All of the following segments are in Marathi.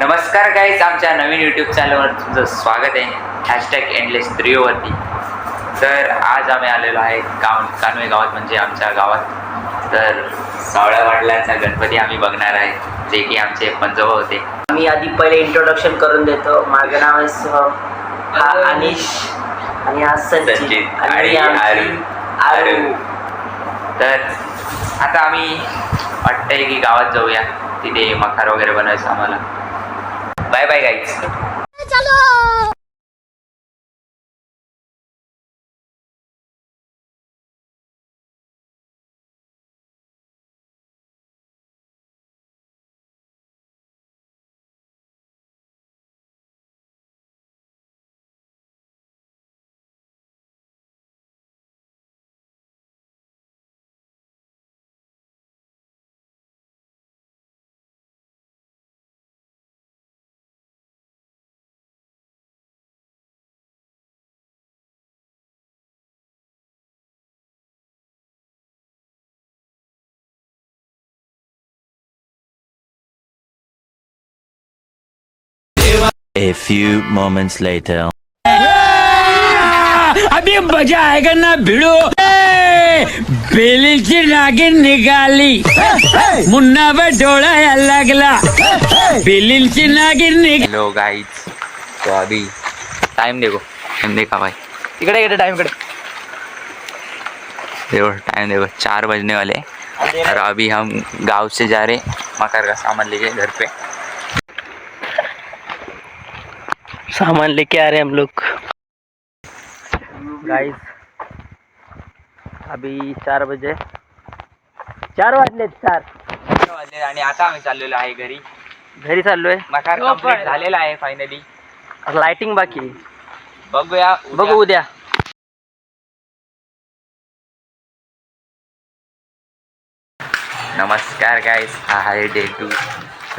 नमस्कार गाईज आमच्या नवीन यूट्यूब चॅनलवर तुमचं स्वागत आहे. हॅशटॅग एंडलेस त्रियोवरती तर आज आम्ही आलेलो आहे गाव कानवे गावात म्हणजे आमच्या गावात. तर सावळ्या वाडलांचा गणपती आम्ही बघणार आहे जे की आमचे पंजोबा होते. मी आधी पहिले इंट्रोडक्शन करून देतो. माझं नाव आहे सोहम हा अनिश आणि हा संचित संचित आणि ही. आरू तर आता आम्ही वाटतंय की गावात जाऊया. तिथे मखार वगैरे बनवायचं आम्हाला. Bye bye guys A few moments later. अभी मज़ा आएगा ना भिड़ो। बेलीची नागिन निघाली मुन्नावर डोळा यायला लागला। बेलीची नागिन निघ हेलो गाइस तो अभी टाइम देखो। टाइम देखा भाई। इकडे इकडे टाइम इकडे। देखो टाइम देखो। चार बजने वाले और अभी हम गाँव से जा रहे मकर का सामान लेके घर पे। सामान लेके आ रहे हैं हम लोग। गाइस अभी चार बजे। चार वाजले चार. वाजले आणि आता आम्ही चाललेलो आहे घरी. घरी चाललोय. मकार कंप्लीट झालेला आहे फायनली लाइटिंग बाकी आहे. बघूया बघू उद्या. नमस्कार गाईज हा आहे डे टू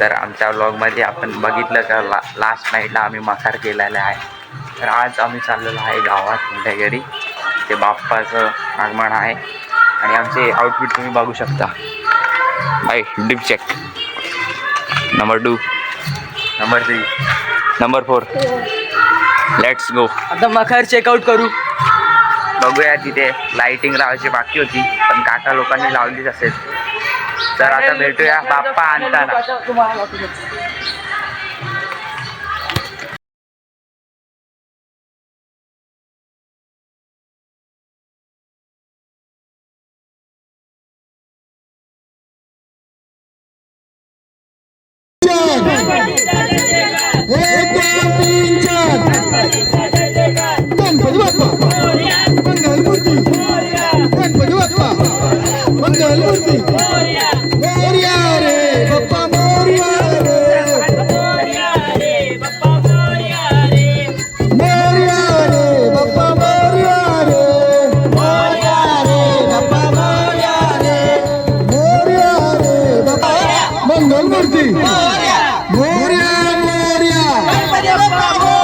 तर आमच्या व्लॉगमध्ये आपण बघितलं का ला लास्ट नाईटला आम्ही मकार केलेला आहे. तर आज आम्ही चाललेलो आहे गावात मोठ्या घरी ते बाप्पाचं आगमन आहे. आणि आमचे आउटफिट तुम्ही बघू शकता. बाय deep check number two number three number four let's go आता मखार चेकआउट करू. बघूया तिथे लाइटिंग लावायची बाकी होती पण काका लोकांनी लावलीच असेल. तर आता भेटूया बाप्पा आणताना Ganpati Bappa Pablo.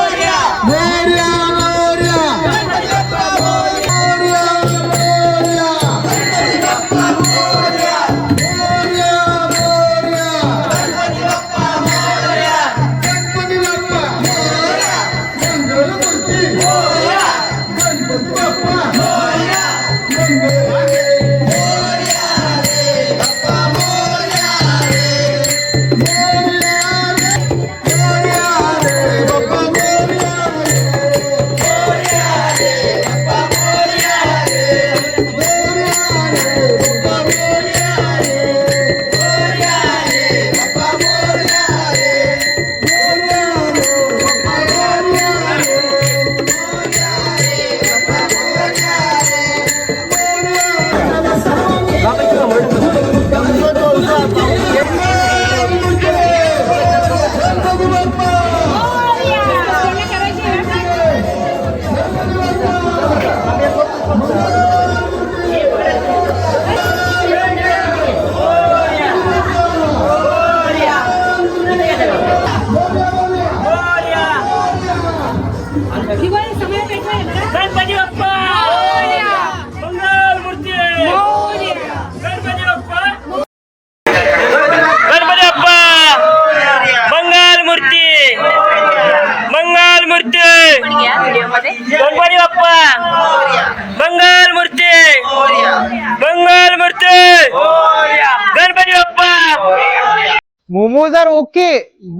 Momos are okay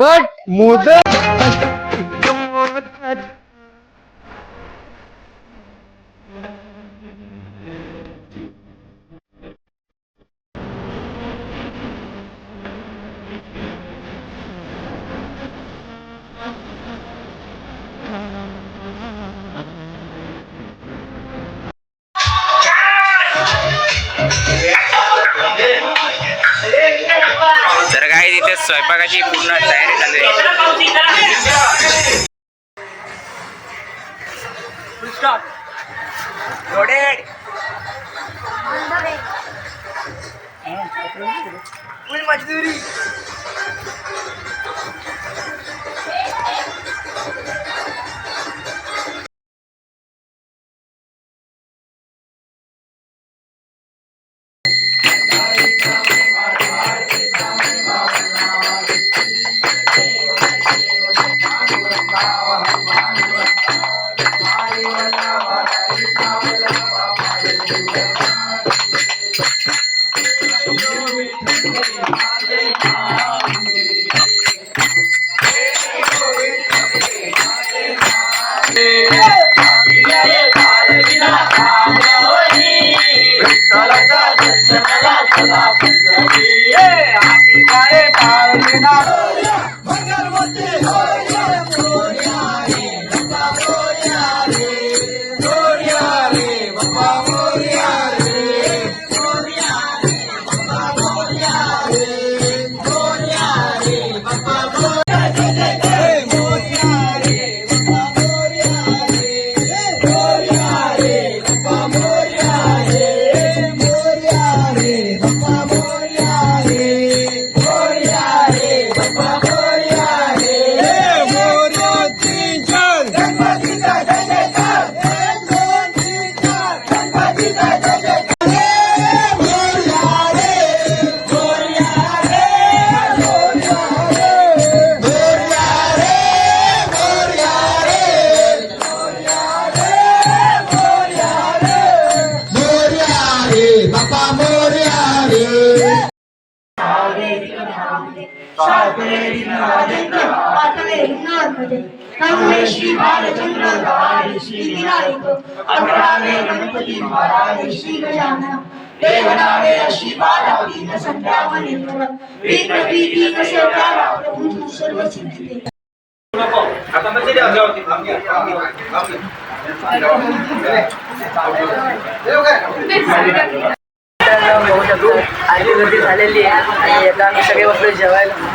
but modak स्वयंपाकाची पूर्ण तयारी चालू आहे. Loaded. श्री बालचंद्र श्री विनायक अकरावे गणपती श्री गजानन देवनावे तीन कसे प्यारा तू सर्व सिद्धी आधी गर्दी झालेली आहे आणि आता आम्ही सगळे बसलो जेवायला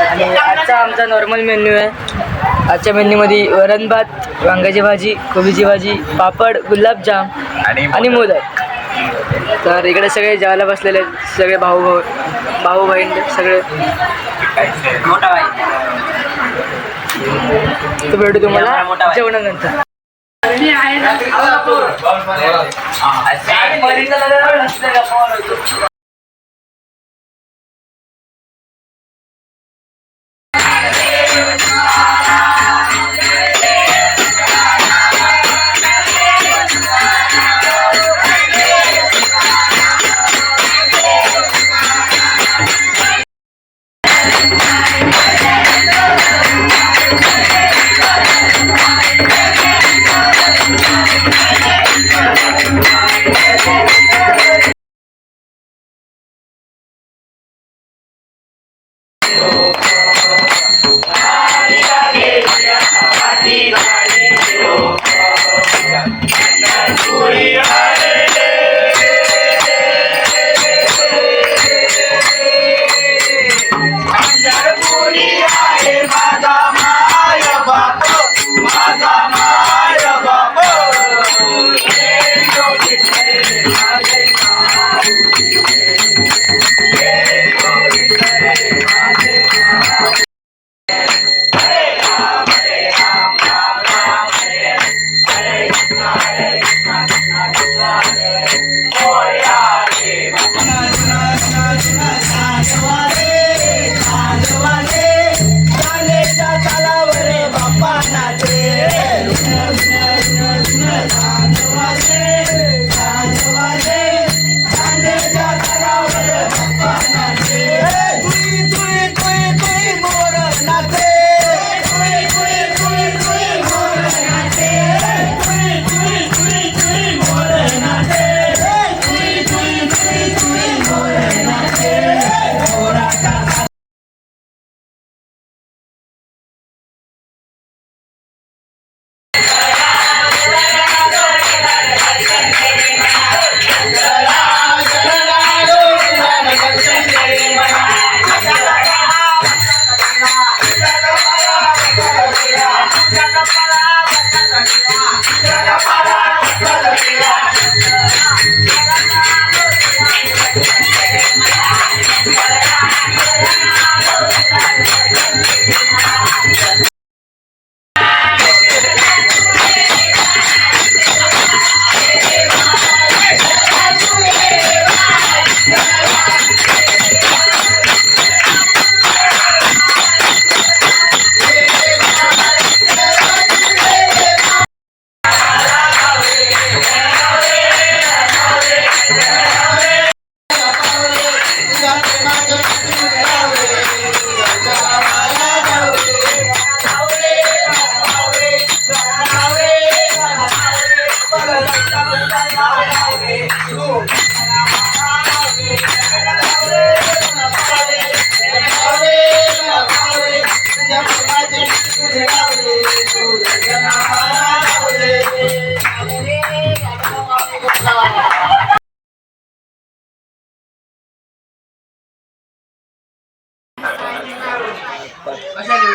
आणि आजचा आमचा नॉर्मल मेन्यू आहे आजच्या मेन्यूमध्ये वरण भात वांग्याची भाजी कोबीची भाजी पापड गुलाबजाम आणि मोदक तर इकडे सगळे जेवायला बसलेले सगळे भाऊ भाऊ भाऊ बहीण सगळे तो भेटू तुम्हाला जेवणानंतर Yeah. Para, para, para, para, para, luar.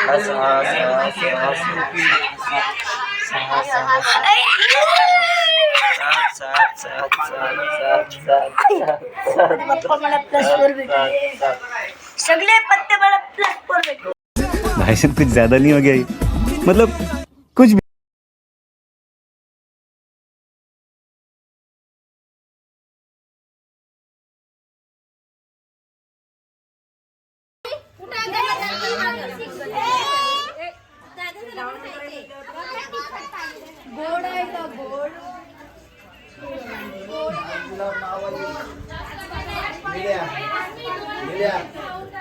Sahas, sahas, sahas, sahas, sahas. सगळे पत्ते मला प्लस फोर भेटले. भाई कुछ ज्यादा नहीं हो गया मतलब कुछ भी गोड आहे का गोड मीडिया मीडिया